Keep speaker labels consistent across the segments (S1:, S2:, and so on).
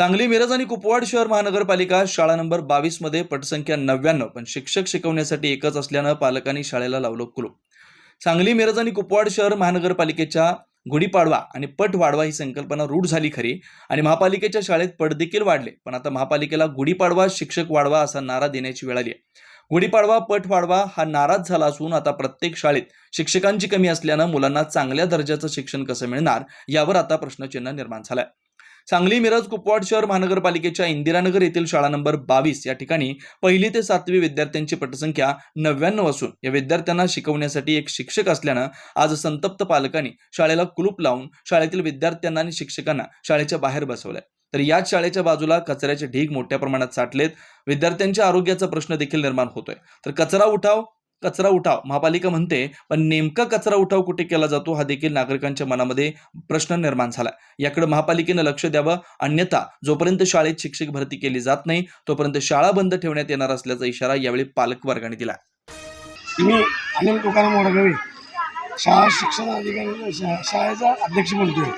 S1: सांगली मिरज आणि कुपवाड शहर महानगरपालिका शाळा नंबर बावीसमध्ये पटसंख्या नव्याण्णव पण शिक्षक शिकवण्यासाठी एकच असल्यानं पालकांनी शाळेला लावलं कुलूप. सांगली मिरज आणि कुपवाड शहर महानगरपालिकेच्या गुढीपाडवा आणि पट वाढवा ही संकल्पना रूढ झाली खरी आणि महापालिकेच्या शाळेत पट देखील वाढले पण आता महापालिकेला गुढीपाडवा शिक्षक वाढवा असा नारा देण्याची वेळ आली आहे. गुढीपाडवा पट वाढवा हा नाराज झाला असून आता प्रत्येक शाळेत शिक्षकांची कमी असल्यानं मुलांना चांगल्या दर्जाचं शिक्षण कसं मिळणार यावर आता प्रश्नचिन्ह निर्माण झालंय. सांगली मिरज कुपवाड शहर महानगरपालिकेच्या इंदिरानगर येथील शाळा नंबर बावीस या ठिकाणी पहिली ते सातवी विद्यार्थ्यांची पटसंख्या नव्याण्णव असून या विद्यार्थ्यांना शिकवण्यासाठी एक शिक्षक असल्यानं आज संतप्त पालकांनी शाळेला कुलूप लावून शाळेतील विद्यार्थ्यांना आणि शिक्षकांना शाळेच्या बाहेर बसवलंय. तर याच शाळेच्या बाजूला कचऱ्याचे ढीग मोठ्या प्रमाणात साठलेत. विद्यार्थ्यांच्या आरोग्याचा प्रश्न देखील निर्माण होतोय. तर कचरा उठाव कचरा उठाव. महापालिका म्हणते पण नेमका कचरा उठाव कुठे केला जातो हा देखील नागरिकांच्या मनामध्ये प्रश्न निर्माण झाला याकडे महापालिकेनं लक्ष द्यावं. अन्यथा जोपर्यंत शाळेत शिक्षक भरती केली जात नाही तोपर्यंत शाळा बंद ठेवण्यात येणार असल्याचा इशारा यावेळी पालक वर्गाने दिला
S2: मी अनिल तुकाराम वडगावे शाळा शिक्षण अधिकारी शाळेचा अध्यक्ष बोलतोय.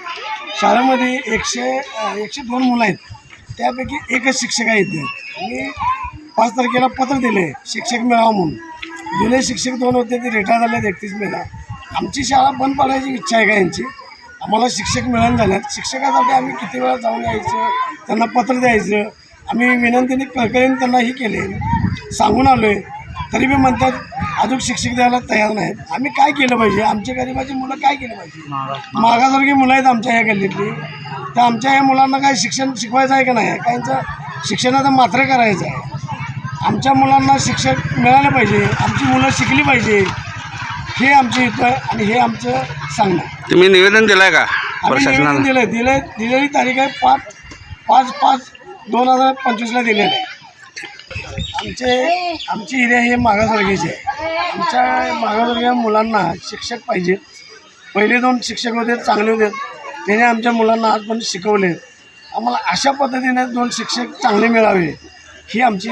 S2: शाळेमध्ये एकशे एकशे दोन मुलं आहेत. त्यापैकी एकच शिक्षक आहेत. आणि पाच तारखेला पत्र दिले शिक्षक मिळावं म्हणून. जुने शिक्षक दोन होते ते रिटायर झाले एकतीस मेला आमची शाळा बंद पाडायची इच्छा आहे का यांची? आम्हाला शिक्षक मिळून झाल्यात शिक्षकासाठी आम्ही किती वेळा जाऊन यायचं त्यांना पत्र द्यायचं आम्ही विनंतीने कळकळीने त्यांना ही केले. सांगून आलो आहे तरी बी म्हणतात अजून शिक्षक द्यायला तयार नाहीत. आम्ही काय केलं पाहिजे? आमच्या गरिबाची मुलं काय केलं पाहिजे? मागासारखी मुलं आहेत आमच्या या गल्लीतली. तर आमच्या या मुलांना काय शिक्षण शिकवायचं आहे का नाही? काहींचं शिक्षणाचं मात्र करायचं आहे? आमच्या मुलांना शिक्षक मिळालं पाहिजे आमची मुलं शिकली पाहिजे हे आमचे इथं आणि हे आमचं सांगणं आहे.
S3: तुम्ही निवेदन दिलंय का
S2: आम्ही निवेदन
S3: प्रशासनाला
S2: दिलं दिले दिलेली तारीख आहे पाच पाच पाच दोन हजार पंचवीसला दिलेलं आहे. आमचे आमची एरिया हे मागासवर्गीची आहे. आमच्या मागासवर्गीय मुलांना शिक्षक पाहिजेत. पहिले दोन शिक्षक होते चांगले होते. त्याने आमच्या मुलांना आजपर्यंत शिकवले. आम्हाला अशा पद्धतीने दोन शिक्षक चांगले मिळावे ही आमची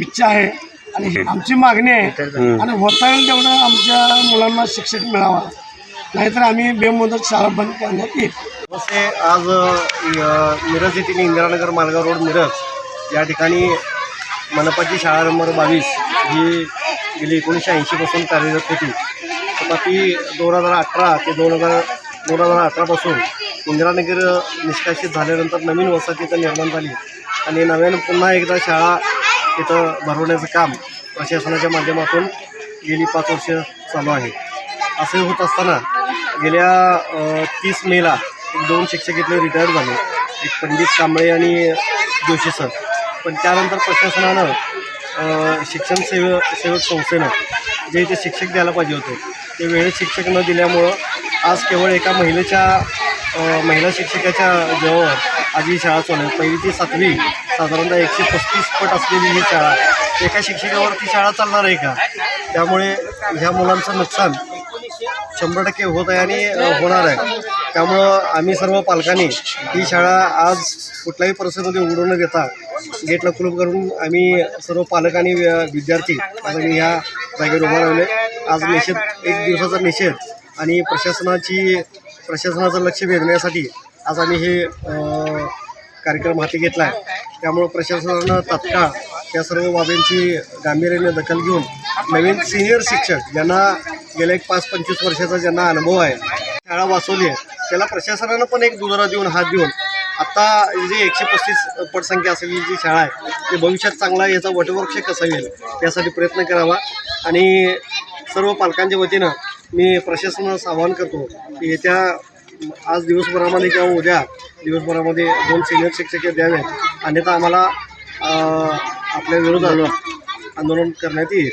S2: इच्छा आहे. आणि आमची मागणी आहे. आणि होता येईल तेवढं आमच्या मुलांना शिक्षण मिळावा. नाहीतर आम्ही बेमुदत शाळा बंद करण्यात येईल.
S4: आज मिरज येथील इंदिरानगर मालगाव रोड मिरज या ठिकाणी मनपाची शाळा नंबर बावीस ही गेली एकोणीसशे ऐंशीपासून कार्यरत होती. तथापि दोन हजार अठरा ते दोन हजार दोन हजार अठरापासून इंदिरानगर निष्कासित झाल्यानंतर नवीन वसाहतीचं निर्माण झाली. आणि नव्यानं पुन्हा एकदा शाळा इथं भरवण्याचं काम प्रशासनाच्या माध्यमातून गेली पाच वर्ष चालू आहे. असे होत असताना गेल्या तीस मेला एक दोन शिक्षक इथले रिटायर झाले. एक पंडित कांबळे आणि जोशी सर. पण त्यानंतर प्रशासनानं शिक्षण सेव सेवक संस्थेनं जे इथे शिक्षक द्यायला पाहिजे होते ते वेळेत शिक्षक न दिल्यामुळं आज केवळ एका महिलेच्या महिला शिक्षकाच्या जवळ आज ही शाळा चालू पहिली ते सातवी साधारणतः एकशे पस्तीस पट असलेली ही शाळा एका शिक्षकावर ती शाळा चालणार आहे का? त्यामुळे ह्या मुलांचं नुकसान शंभर टक्के होत आहे आणि होणार आहे. त्यामुळं आम्ही सर्व पालकांनी ही शाळा आज कुठल्याही परिस्थितीमध्ये उघडून न देता गेटला कुलूप करून आम्ही सर्व पालक आणि विद्यार्थी आज आम्ही ह्या जागेवर उभा राहिले आज निषेध एक दिवसाचा निषेध आणि प्रशासनाची प्रशासनाचं लक्ष वेधण्यासाठी आज आम्ही हे कार्यक्रम हाती घेतला आहे त्यामुळं प्रशासनानं तात्काळ या सर्व बाबींची गांभीर्याने दखल घेऊन नवीन सिनियर शिक्षक ज्यांना गेल्या एक पाच पंचवीस वर्षाचा ज्यांना अनुभव आहे शाळा वाचवली आहे त्याला प्रशासनानं पण एक दुजोरा देऊन हात देऊन आत्ता जी एकशे पस्तीस पटसंख्या असलेली जी शाळा आहे ते भविष्यात चांगला याचा वटवृक्ष कसा येईल यासाठी प्रयत्न करावा. आणि सर्व पालकांच्या वतीनं मी प्रशासनास आवाहन करतो की येत्या आज दिवसभरामध्ये किंवा उद्या दिवसभरामध्ये दोन सिनियर शिक्षक द्यावे अन्यथा आम्हाला आपल्या विरोधात आंदोलन करण्यात येईल.